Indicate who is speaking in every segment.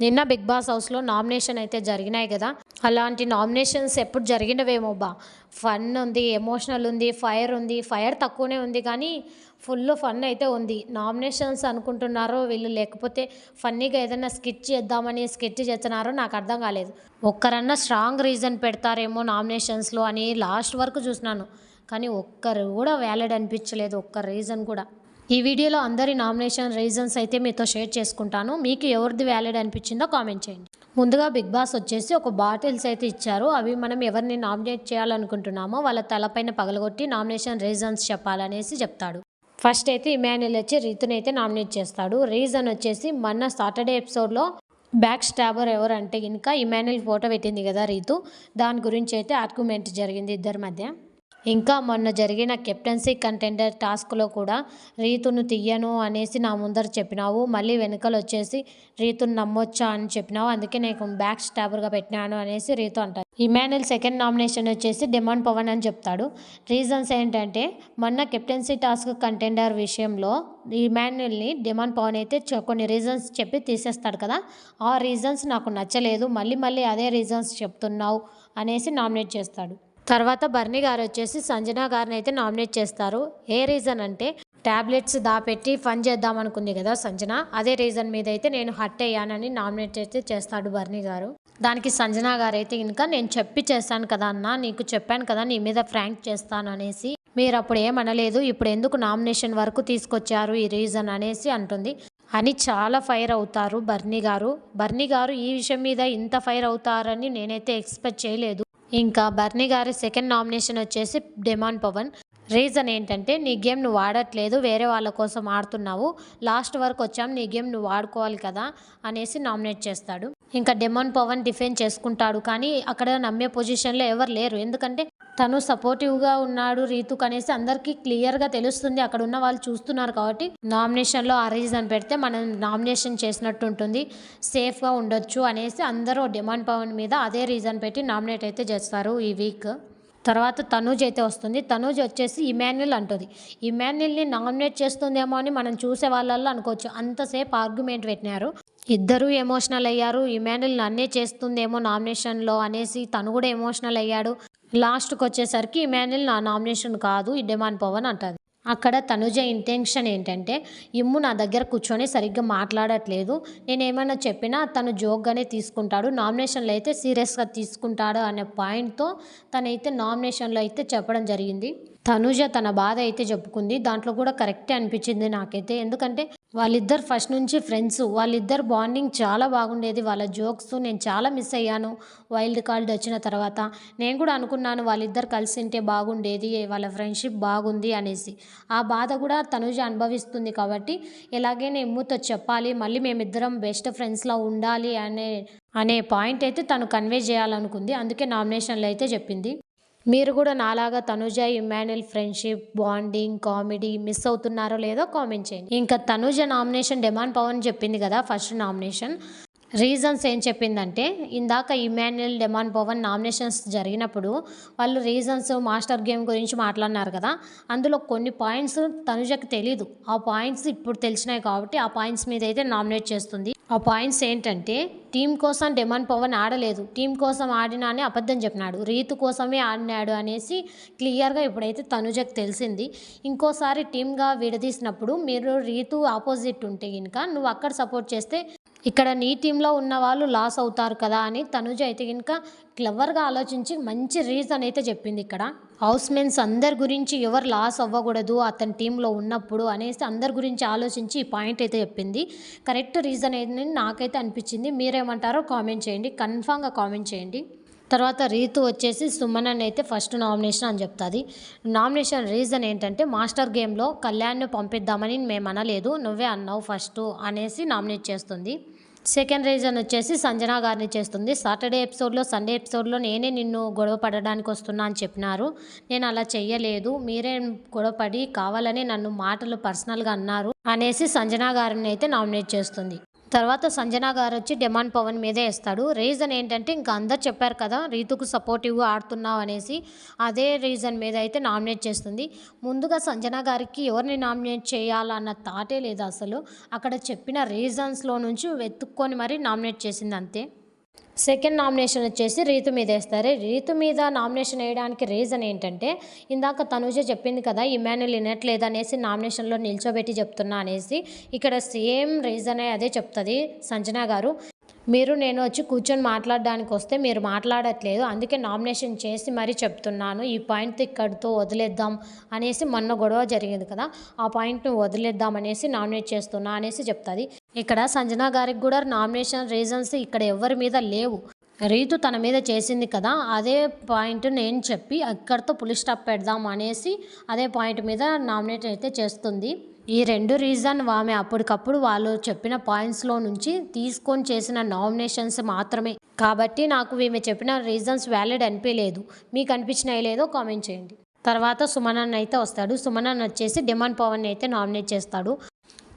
Speaker 1: నిన్న big boss హౌస్లో nomination అయితే జరిగినాయి కదా. అలాంటి నామినేషన్స్ ఎప్పుడు జరిగినవేమో బా. ఫన్ ఉంది ఎమోషనల్ ఉంది ఫైర్ ఉంది ఫైర్ తక్కువనే ఉంది కానీ ఫుల్ ఫన్ అయితే ఉంది. నామినేషన్స్ అనుకుంటున్నారో వీళ్ళు లేకపోతే ఫన్నీగా ఏదైనా స్కిచ్ చేద్దామని స్కెచ్ చేస్తున్నారో నాకు అర్థం కాలేదు. ఒక్కరన్నా స్ట్రాంగ్ రీజన్ పెడతారేమో నామినేషన్స్లో అని లాస్ట్ వరకు చూసినాను. కానీ ఒక్కరు కూడా వ్యాలిడ్ అనిపించలేదు ఒక్క రీజన్ కూడా. ఈ వీడియోలో అందరి నామినేషన్ రీజన్స్ అయితే మీతో షేర్ చేసుకుంటాను. మీకు ఎవరిది వ్యాలిడ్ అనిపించిందో కామెంట్ చేయండి. ముందుగా బిగ్ బాస్ వచ్చేసి ఒక బాటిల్స్ అయితే ఇచ్చారు. అవి మనం ఎవరిని నామినేట్ చేయాలనుకుంటున్నామో వాళ్ళ తలపైన పగలగొట్టి నామినేషన్ రీజన్స్ చెప్పాలనేసి చెప్తాడు. ఫస్ట్ అయితే ఇమాన్యుల్ వచ్చి రీతుని అయితే నామినేట్ చేస్తాడు. రీజన్ వచ్చేసి మొన్న సాటర్డే ఎపిసోడ్లో బ్యాక్ స్టాబర్ ఎవరంటే ఇంకా ఇమాన్యుల్ ఫోటో పెట్టింది కదా రీతు. దాని గురించి అయితే ఆర్గ్యుమెంట్ జరిగింది ఇద్దరి మధ్య. ఇంకా మొన్న జరిగిన కెప్టెన్సీ కంటెండర్ టాస్క్లో కూడా రీతును తీయను అనేసి నా ముందర చెప్పినావు. మళ్ళీ వెనుకలు వచ్చేసి రీతును నమ్మొచ్చా అని చెప్పినావు. అందుకే నేను బ్యాక్ స్టాబర్గా పెట్టినాను అనేసి రీతు అంటారు ఇమాన్యుల్ సెకండ్ నామినేషన్ వచ్చేసి డిమాండ్ పవన్ అని చెప్తాడు. రీజన్స్ ఏంటంటే మొన్న కెప్టెన్సీ టాస్క్ కంటెండర్ విషయంలో ఇమాన్యుల్ని డిమాండ్ పవన్ అయితే కొన్ని రీజన్స్ చెప్పి తీసేస్తాడు కదా. ఆ రీజన్స్ నాకు నచ్చలేదు. మళ్ళీ మళ్ళీ అదే రీజన్స్ చెప్తున్నావు అనేసి నామినేట్ చేస్తాడు. తర్వాత బర్నీ గారు వచ్చేసి సంజన గారిని అయితే నామినేట్ చేస్తారు. ఏ రీజన్ అంటే ట్యాబ్లెట్స్ దాపెట్టి ఫన్ చేద్దాం అనుకుంది కదా సంజన. అదే రీజన్ మీద అయితే నేను హట్ అయ్యానని నామినేట్ అయితే చేస్తాడు బర్నీ గారు. దానికి సంజన గారు అయితే ఇంకా నేను చెప్పి చేస్తాను కదా అన్న నీకు చెప్పాను కదా నీ మీద ఫ్రాంక్ చేస్తాను అనేసి మీరు అప్పుడు ఏమనలేదు ఇప్పుడు ఎందుకు నామినేషన్ వరకు తీసుకొచ్చారు ఈ రీజన్ అనేసి అంటుంది. అని చాలా ఫైర్ అవుతారు బర్నీ గారు. బర్నీ గారు ఈ విషయం మీద ఇంత ఫైర్ అవుతారని నేనైతే ఎక్స్పెక్ట్ చేయలేదు. ఇంకా బర్నీ గారి సెకండ్ నామినేషన్ వచ్చేసి డెమాన్ పవన్. రీజన్ ఏంటంటే నీ గేమ్ నువ్వు ఆడట్లేదు వేరే వాళ్ళ కోసం ఆడుతున్నావు లాస్ట్ వరకు వచ్చాం నీ గేమ్ నువ్వు ఆడుకోవాలి కదా అనేసి నామినేట్ చేస్తాడు. ఇంకా డెమాన్ పవన్ డిఫెండ్ చేసుకుంటాడు కానీ అక్కడ నమ్మే పొజిషన్లో ఎవరు లేరు. ఎందుకంటే తను సపోర్టివ్గా ఉన్నాడు రీతుక్ అనేసి అందరికీ క్లియర్గా తెలుస్తుంది అక్కడ ఉన్న వాళ్ళు చూస్తున్నారు కాబట్టి నామినేషన్లో ఆ రీజన్ పెడితే మనం నామినేషన్ చేసినట్టు ఉంటుంది సేఫ్గా ఉండొచ్చు అనేసి అందరూ డిమాండ్ పవన్ మీద అదే రీజన్ పెట్టి నామినేట్ అయితే చేస్తారు ఈ వీక్ తర్వాత తనూజ్ అయితే వస్తుంది. తనూజ్ వచ్చేసి ఇమాన్యుల్ అంటుంది. ఇమాన్యుల్ని నామినేట్ చేస్తుందేమో అని మనం చూసే వాళ్ళల్లో అనుకోవచ్చు. అంతసేపు ఆర్గ్యుమెంట్ పెట్టినారు. ఇద్దరూ ఎమోషనల్ అయ్యారు. ఇమాన్యుల్ నన్నే చేస్తుందేమో నామినేషన్లో అనేసి తను కూడా ఎమోషనల్ అయ్యాడు. లాస్ట్కి వచ్చేసరికి ఇమాన్యుల్ నా నామినేషన్ కాదు ఈ డిమాండ్ పవన్ అంటుంది. అక్కడ తనుజ ఇంటెన్షన్ ఏంటంటే ఇమ్ము నా దగ్గర కూర్చొని సరిగ్గా మాట్లాడట్లేదు. నేను ఏమైనా చెప్పినా తను జోక్గానే తీసుకుంటాడు. నామినేషన్లో అయితే సీరియస్గా తీసుకుంటాడు అనే పాయింట్తో తనైతే నామినేషన్లో అయితే చెప్పడం జరిగింది. తనుజ తన బాధ అయితే చెప్పుకుంది. దాంట్లో కూడా కరెక్టే అనిపించింది నాకైతే. ఎందుకంటే వాళ్ళిద్దరు ఫస్ట్ నుంచి ఫ్రెండ్స్. వాళ్ళిద్దరు బాండింగ్ చాలా బాగుండేది. వాళ్ళ జోక్స్ నేను చాలా మిస్ అయ్యాను వైల్డ్ కార్డ్ వచ్చిన తర్వాత. నేను కూడా అనుకున్నాను వాళ్ళిద్దరు కలిసి ఉంటే బాగుండేది వాళ్ళ ఫ్రెండ్షిప్ బాగుంది అనేసి. ఆ బాధ కూడా తనుజ అనుభవిస్తుంది కాబట్టి ఎలాగైనా ఎమ్ముతో చెప్పాలి మళ్ళీ మేమిద్దరం బెస్ట్ ఫ్రెండ్స్లా ఉండాలి అనే అనే పాయింట్ అయితే తను కన్వే చేయాలనుకుంది. అందుకే నామినేషన్లో అయితే చెప్పింది. మీరు కూడా నాలాగా Tanuja Emmanuel friendship bonding comedy miss అవుతున్నారో లేదో కామెంట్ చేయండి. ఇంకా తనుజ నామినేషన్ డిమాండ్ పవన్ చెప్పింది కదా ఫస్ట్ నామినేషన్. రీజన్స్ ఏం చెప్పిందంటే ఇందాక ఇమాన్యుయల్ డెమాన్ పవన్ నామినేషన్స్ జరిగినప్పుడు వాళ్ళు రీజన్స్ మాస్టర్ గేమ్ గురించి మాట్లాడినారు కదా అందులో కొన్ని పాయింట్స్ తనుజకి తెలీదు. ఆ పాయింట్స్ ఇప్పుడు తెలిసినాయి కాబట్టి ఆ పాయింట్స్ మీద అయితే నామినేట్ చేస్తుంది. ఆ పాయింట్స్ ఏంటంటే టీం కోసం డెమాన్ పవన్ ఆడలేదు టీం కోసం ఆడినా అని అబద్ధం చెప్పినాడు రీతు కోసమే ఆడినాడు అనేసి క్లియర్గా ఇప్పుడైతే తనుజకు తెలిసింది. ఇంకోసారి టీమ్గా విడదీసినప్పుడు మీరు రీతు ఆపోజిట్ ఉంటే కనుక నువ్వు అక్కడ సపోర్ట్ చేస్తే ఇక్కడ నీ టీంలో ఉన్న వాళ్ళు లాస్ అవుతారు కదా అని తనుజ అయితే కనుక క్లవర్గా ఆలోచించి మంచి రీజన్ అయితే చెప్పింది ఇక్కడ. హౌస్ మెన్స్ అందరి గురించి ఎవరు లాస్ అవ్వకూడదు అతని టీంలో ఉన్నప్పుడు అనేసి అందరి గురించి ఆలోచించి ఈ పాయింట్ అయితే చెప్పింది. కరెక్ట్ రీజన్ ఏంటని నాకైతే అనిపించింది. మీరేమంటారో కామెంట్ చేయండి. కన్ఫామ్గా కామెంట్ చేయండి. తర్వాత రీతు వచ్చేసి సుమన్ అని అయితే ఫస్ట్ నామినేషన్ అని చెప్తుంది. నామినేషన్ రీజన్ ఏంటంటే మాస్టర్ గేమ్లో కళ్యాణ్ను పంపిద్దామని మేము అనలేదు నువ్వే అన్నావు ఫస్ట్ అనేసి నామినేట్ చేస్తుంది. సెకండ్ రీజన్ వచ్చేసి సంజన గారిని చేస్తుంది. సాటర్డే ఎపిసోడ్లో సండే ఎపిసోడ్లో నేనే నిన్ను గొడవ పడడానికి వస్తున్నా అని చెప్పినారు. నేను అలా చెయ్యలేదు మీరే గొడవపడి కావాలని నన్ను మాటలు పర్సనల్గా అన్నారు అనేసి సంజన గారిని అయితే నామినేట్ చేస్తుంది. తర్వాత సంజన గారు వచ్చి డిమాండ్ పవన్ మీదే వేస్తాడు. రీజన్ ఏంటంటే ఇంకా అందరు చెప్పారు కదా రీతుకు సపోర్టివ్గా ఆడుతున్నావు అనేసి అదే రీజన్ మీద అయితే నామినేట్ చేస్తుంది. ముందుగా సంజన గారికి ఎవరిని నామినేట్ చేయాలన్న థాటే లేదు అసలు. అక్కడ చెప్పిన రీజన్స్లో నుంచి వెతుక్కొని మరీ నామినేట్ చేసింది అంతే. సెకండ్ నామినేషన్ వచ్చేసి రీతు మీద వేస్తారు. రీతు మీద నామినేషన్ వేయడానికి రీజన్ ఏంటంటే ఇందాక తనుజ చెప్పింది కదా ఇమాన్యుల్ వినట్లేదు అనేసి నామినేషన్లో నిల్చోబెట్టి చెప్తున్నా అనేసి ఇక్కడ సేమ్ రీజనే అదే చెప్తుంది సంజన గారు. మీరు నేను వచ్చి కూర్చొని మాట్లాడడానికి వస్తే మీరు మాట్లాడట్లేదు అందుకే నామినేషన్ చేసి మరీ చెప్తున్నాను ఈ పాయింట్ ఇక్కడితో వదిలేద్దాం అనేసి మొన్న గొడవ జరిగింది కదా ఆ పాయింట్ను వదిలేద్దాం అనేసి నామినేట్ చేస్తున్నా అనేసి చెప్తుంది. ఇక్కడ సంజన గారికి కూడా నామినేషన్ రీజన్స్ ఇక్కడ ఎవరి మీద లేవు. రీతు తన మీద చేసింది కదా అదే పాయింట్ నేను చెప్పి అక్కడితో పులి స్టాప్ పెడదాం అనేసి అదే పాయింట్ మీద నామినేట్ అయితే చేస్తుంది. ఈ రెండు రీజన్ ఆమె అప్పటికప్పుడు వాళ్ళు చెప్పిన పాయింట్స్లో నుంచి తీసుకొని చేసిన నామినేషన్స్ మాత్రమే. కాబట్టి నాకు ఈమె చెప్పిన రీజన్స్ వ్యాలిడ్ అనిపించలేదు. మీకు అనిపించినాయి లేదో కామెంట్ చేయండి. తర్వాత సుమనన్ అయితే వస్తాడు. సుమనన్ వచ్చేసి డిమాండ్ పవన్ అయితే నామినేట్ చేస్తాడు.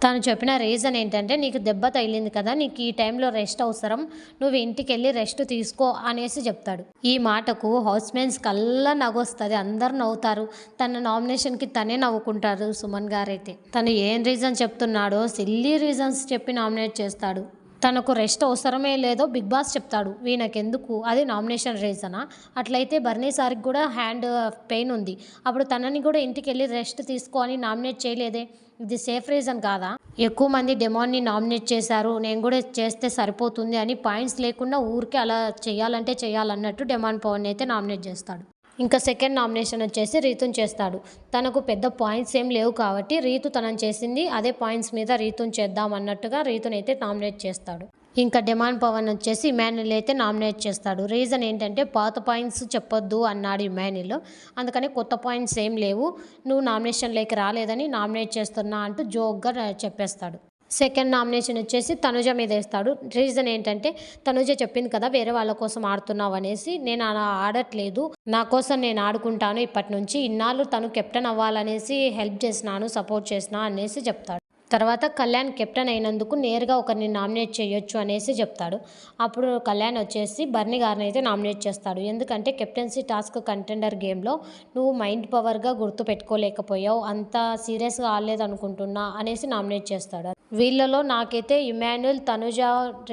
Speaker 1: తను చెప్పిన రీజన్ ఏంటంటే నీకు దెబ్బ తగిలింది కదా నీకు ఈ టైంలో రెస్ట్ అవసరం. నువ్వు ఇంటికి వెళ్ళి రెస్ట్ తీసుకో అనేసి చెప్తాడు. ఈ మాటకు హౌస్ మ్యాన్స్ కల్లా నవ్వొస్తుంది. అందరు నవ్వుతారు. తన నామినేషన్కి తనే నవ్వుకుంటారు సుమన్ గారైతే. తను ఏం రీజన్ చెప్తున్నాడో సిల్లీ రీజన్స్ చెప్పి నామినేట్ చేస్తాడు. తనకు రెస్ట్ అవసరమే లేదో బిగ్ బాస్ చెప్తాడు. వీనకెందుకు? అది నామినేషన్ రీజనా? అట్లయితే బర్నీ సార్కి కూడా హ్యాండ్ పెయిన్ ఉంది. అప్పుడు తనని కూడా ఇంటికి వెళ్ళి రెస్ట్ తీసుకొని నామినేట్ చేయలేదే? ఇది సేఫ్ రీజన్ కాదా? ఎక్కువ మంది డెమాన్ని నామినేట్ చేశారు. నేను కూడా చేస్తే సరిపోతుంది అని పాయింట్స్ లేకుండా ఊరికే అలా చేయాలంటే చేయాలన్నట్టు డెమాండ్ పవన్ అయితే నామినేట్ చేస్తాడు. ఇంకా సెకండ్ నామినేషన్ వచ్చేసి రీతున్ చేస్తాడు. తనకు పెద్ద పాయింట్స్ ఏం లేవు కాబట్టి రీతు తనని చేసింది అదే పాయింట్స్ మీద రీతున్ చేద్దాం అన్నట్టుగా రీతున్ అయితే నామినేట్ చేస్తాడు. ఇంకా డిమాండ్ పవన్ వచ్చేసి ఇమాన్యుల్ అయితే నామినేట్ చేస్తాడు. రీజన్ ఏంటంటే పాత పాయింట్స్ చెప్పొద్దు అన్నాడు ఇమాన్యుల్. అందుకని కొత్త పాయింట్స్ ఏం లేవు. నువ్వు నామినేషన్లోకి రాలేదని నామినేట్ చేస్తున్నా అంటూ జోక్గా చెప్పేస్తాడు. సెకండ్ నామినేషన్ వచ్చేసి తనుజ మీద వేస్తాడు. రీజన్ ఏంటంటే తనుజ చెప్పింది కదా వేరే వాళ్ళ కోసం ఆడుతున్నావు అనేసి నేను అలా ఆడట్లేదు. నా కోసం నేను ఆడుకుంటాను ఇప్పటి నుంచి ఇన్నాళ్ళు తను కెప్టెన్ అవ్వాలనేసి హెల్ప్ చేసినాను సపోర్ట్ చేసిన అనేసి చెప్తాడు. తర్వాత కళ్యాణ్ కెప్టెన్ అయినందుకు నేరుగా ఒకరిని నామినేట్ చేయొచ్చు అనేసి చెప్తాడు. అప్పుడు కళ్యాణ్ వచ్చేసి బర్ని గారిని అయితే నామినేట్ చేస్తాడు. ఎందుకంటే కెప్టెన్సీ టాస్క్ కంటెండర్ గేమ్లో నువ్వు మైండ్ పవర్గా గుర్తు పెట్టుకోలేకపోయావు అంత సీరియస్గా ఆడలేదు అనుకుంటున్నా అనేసి నామినేట్ చేస్తాడు. వీళ్ళలో నాకైతే ఇమాన్యుల్ తనుజ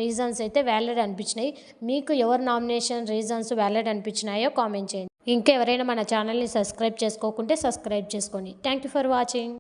Speaker 1: రీజన్స్ అయితే వ్యాలిడ్ అనిపించినాయి. మీకు ఎవరు నామినేషన్ రీజన్స్ వ్యాలిడ్ అనిపించినాయో కామెంట్ చేయండి. ఇంకా ఎవరైనా మన ఛానల్ని సబ్స్క్రైబ్ చేసుకోకుంటే సబ్స్క్రైబ్ చేసుకోండి థ్యాంక్ యూ ఫర్ వాచింగ్